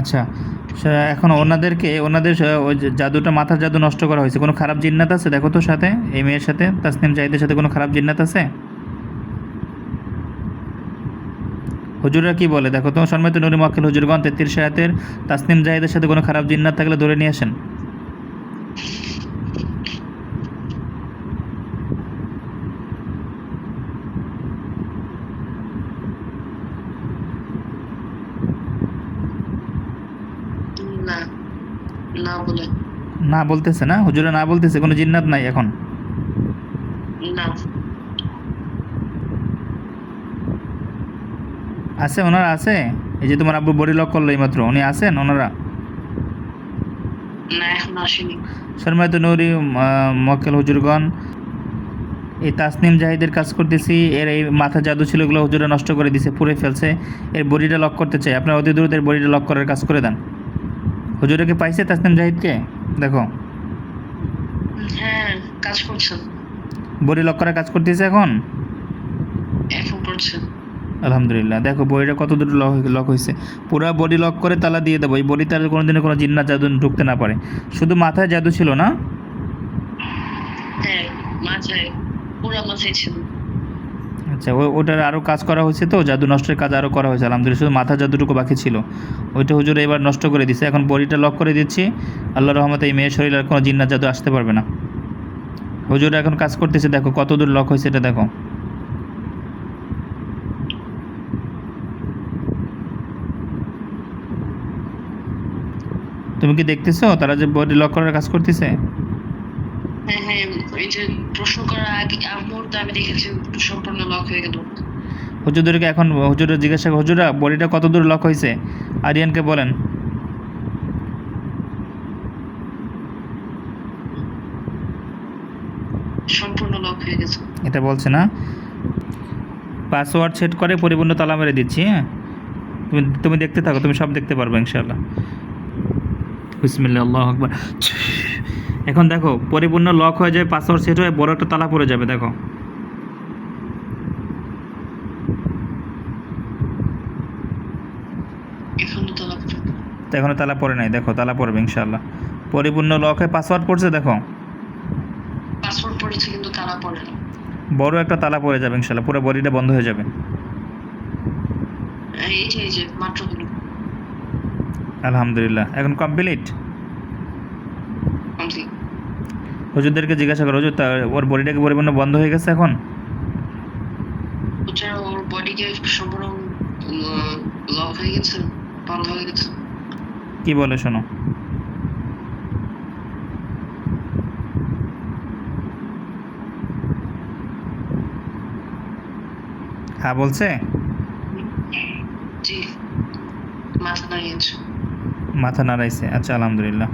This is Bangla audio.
আচ্ছা এখন ওনাদেরকে, ওনাদের ওই জাদুটা, মাথার জাদু নষ্ট করা হয়েছে। কোনো খারাপ জিন্নাত আছে? দেখো তো সাথে, এই মেয়ের সাথে, তাসনিম জাহিদের সাথে কোনো খারাপ জিন্নাত আছে? হুজুররা কি বলে? দেখো তো সম্মিত নুরি মক্কেল হুজুরগণ, তেত্রিশ রাতের তাসনিম জাহিদের সাথে কোনো খারাপ জিন্নাত থাকলে ধরে নিয়ে আসেন। না না বলে। না বলতেছে না? হুজুরা না বলতেছে? কোনো জিন্নাত নাই এখন? না। আছে ওনারা আছে? এই যে তোমার আব্বু বডি লক করল এইমাত্র। উনি আছেন ওনারা? নৌরি মক্কেল হুজুরগণ এই তাসনিম জাহিদের কাজ করতেছি। এর এই মাথা জাদু ছিল এগুলো হুজুরা নষ্ট করে দিছে পুড়ে ফেলছে। এর বডিটা লক করতে চাই। আপনারা অতি দ্রুত এর বডিটা লক করার কাজ করে দেন। হুজুরাকে পাইছে তাসনিম জাহিদকে? দেখো। হ্যাঁ কাজ করছেন বডি লক করার কাজ করতেছে এখন? এখন করছেন আলহামদুলিল্লাহ। দেখো বডিটা কত দূর লক লক হয়েছে পুরো বডি লক করে তালা দিয়ে দেবো। এই বডিতে আর কোনোদিনও কোনো জিন্নাত জাদু ঢুকতে না পারে। শুধু মাথায় জাদু ছিল না? হ্যাঁ মাথায় পুরা মাথায় ছিল। আচ্ছা ওটার আরও কাজ করা হয়েছে তো? জাদু নষ্টের কাজ আরও করা হয়েছে, আলহামদুলিল্লাহ। শুধু মাথা জাদুটুকু বাকি ছিল। ওইটা হুজুর এবার নষ্ট করে দিচ্ছে এখন বডিটা লক করে দিচ্ছি। আল্লাহ রহমতে এই মেয়ের শরীরে আর কোনো জিন্নাত জাদু আসতে পারবে না। হুজুর এখন কাজ করতেছে, দেখো কত দূর লক হয়েছে এটা দেখো। তুমি কি দেখতেছো? তারা যে বডি লক করার কাজ করতেছে? হ্যাঁ হ্যাঁ ওই যে প্রশ্ন করার আগে মুহূর্তে আমি দেখেছি সম্পূর্ণ লক হয়ে গেল। হুজুরদেরকে এখন হুজুরা জিজ্ঞাসা হুজুরা বডিটা কত দূর লক হয়েছে? আরিয়ানকে বলেন। সম্পূর্ণ লক হয়ে গেছে। এটা বলছে না। পাসওয়ার্ড সেট করে পরিপূর্ণ তালা মেরে দিচ্ছি হ্যাঁ? তুমি তুমি দেখতে থাকো তুমি সব দেখতে পারবে ইনশাল্লাহ বিসমিল্লাহ আল্লাহ আকবার। এখন দেখো পরিপূর্ণ লক হয়ে যাবে পাসওয়ার্ড সেট হয়ে বড় একটা তালা পড়ে যাবে দেখো। এখনও তো লক তালা পড়ে নাই দেখো তালা পড়বে ইনশাল্লাহ পরিপূর্ণ লক হয়ে পাসওয়ার্ড পড়ছে দেখো? পাসওয়ার্ড পড়েছে কিন্তু তালা পড়ে বড় একটা তালা পড়ে যাবে ইনশাল্লাহ পুরো বডিটা বন্ধ হয়ে যাবে। আলহামদুলিল্লাহ। এখন কমপ্লিট কমপ্লিট হুজুরদেরকে জিজ্ঞাসা করো হুজুর ওর বডিটাকে পরিপূর্ণ বন্ধ হয়ে গেছে এখন? হচ্ছে ওর বডিকে সম্পূর্ণ লক হয়ে গেছে বন্ধ হয়ে গেছে। কি বলে শোনো। হ্যাঁ বলছে? মাথা নাড়াইছে আচ্ছা আলহামদুলিল্লাহ।